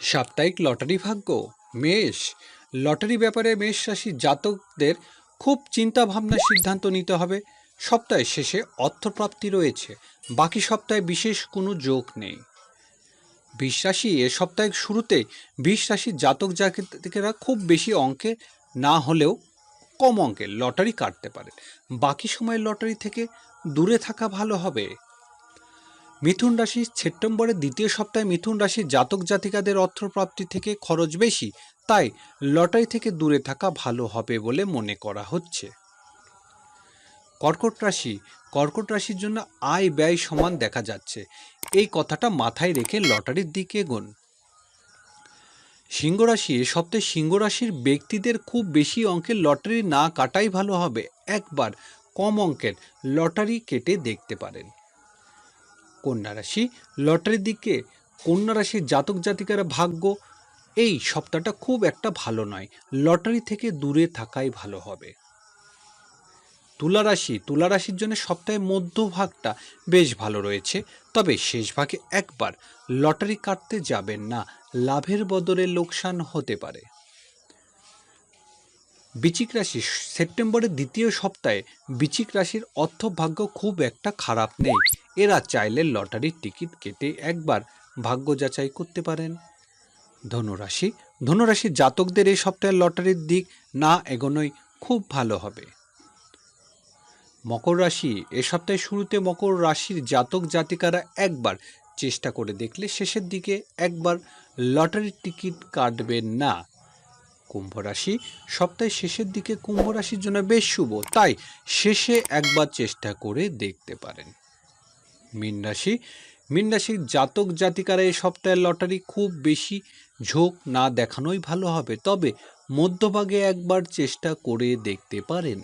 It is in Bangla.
সাপ্তাহিক লটারি ভাগ্য, মেষ। লটারি ব্যাপারে মেষ রাশির জাতকদের খুব চিন্তা ভাবনার সিদ্ধান্ত নিতে হবে। সপ্তাহের শেষে অর্থপ্রাপ্তি রয়েছে, বাকি সপ্তাহে বিশেষ কোনো যোগ নেই। বিশ রাশি এ সপ্তাহের শুরুতে বিশ রাশির জাতক জাতিকেরা খুব বেশি অঙ্কে না হলেও কম অঙ্কের লটারি কাটতে পারে বাকি সময় লটারি থেকে দূরে থাকা ভালো হবে। মিথুন রাশি সেপ্টেম্বরের দ্বিতীয় সপ্তাহে মিথুন রাশির জাতক জাতিকাদের অর্থপ্রাপ্তি থেকে খরচ বেশি, তাই লটারি থেকে দূরে থাকা ভালো হবে বলে মনে করা হচ্ছে। কর্কট রাশি, কর্কট রাশির জন্য আয় ব্যয় সমান দেখা যাচ্ছে। এই কথাটা মাথায় রেখে লটারির দিকে এগোন। সিংহ রাশি এ সপ্তাহে সিংহ রাশির ব্যক্তিদের খুব বেশি অঙ্কের লটারি না কাটাই ভালো হবে। একবার কম অঙ্কের লটারি কেটে দেখতে পারেন। কন্যা রাশি। লটারির দিকে কন্যা রাশির জাতক জাতিকারা ভাগ্য, এই সপ্তাহটা খুব একটা ভালো নয়। লটারি থেকে দূরে থাকাই ভালো হবে। তুলা রাশি, তুলা রাশির জন্য সপ্তাহের মধ্যভাগটা বেশ ভালো রয়েছে। তবে শেষ ভাগে একবার লটারি কাটতে যাবেন না, লাভের বদলে লোকসান হতে পারে। বিচিক রাশি, সেপ্টেম্বরের দ্বিতীয় সপ্তাহে বিচিক রাশির অর্থভাগ্য খুব একটা খারাপ নেই। এরা চাইলে লটারির টিকিট কেটে একবার ভাগ্য যাচাই করতে পারেন। ধনুরাশি ধনুরাশির জাতকদের এই সপ্তাহের লটারির দিক না এগোনোই খুব ভালো হবে। মকর রাশি, এ সপ্তাহের শুরুতে মকর রাশির জাতক জাতিকারা একবার চেষ্টা করে দেখলে শেষের দিকে একবার লটারির টিকিট কাটবেন না। কুম্ভ রাশি, সপ্তাহের শেষের দিকে কুম্ভ রাশির জন্য বেশ শুভ, তাই শেষে একবার চেষ্টা করে দেখতে পারেন। মীন রাশি। মীন রাশির জাতক জাতিকারা এই সপ্তাহের লটারি খুব বেশি ঝোঁক না দেখানোই ভালো হবে। তবে মধ্যভাগে একবার চেষ্টা করে দেখতে পারেন।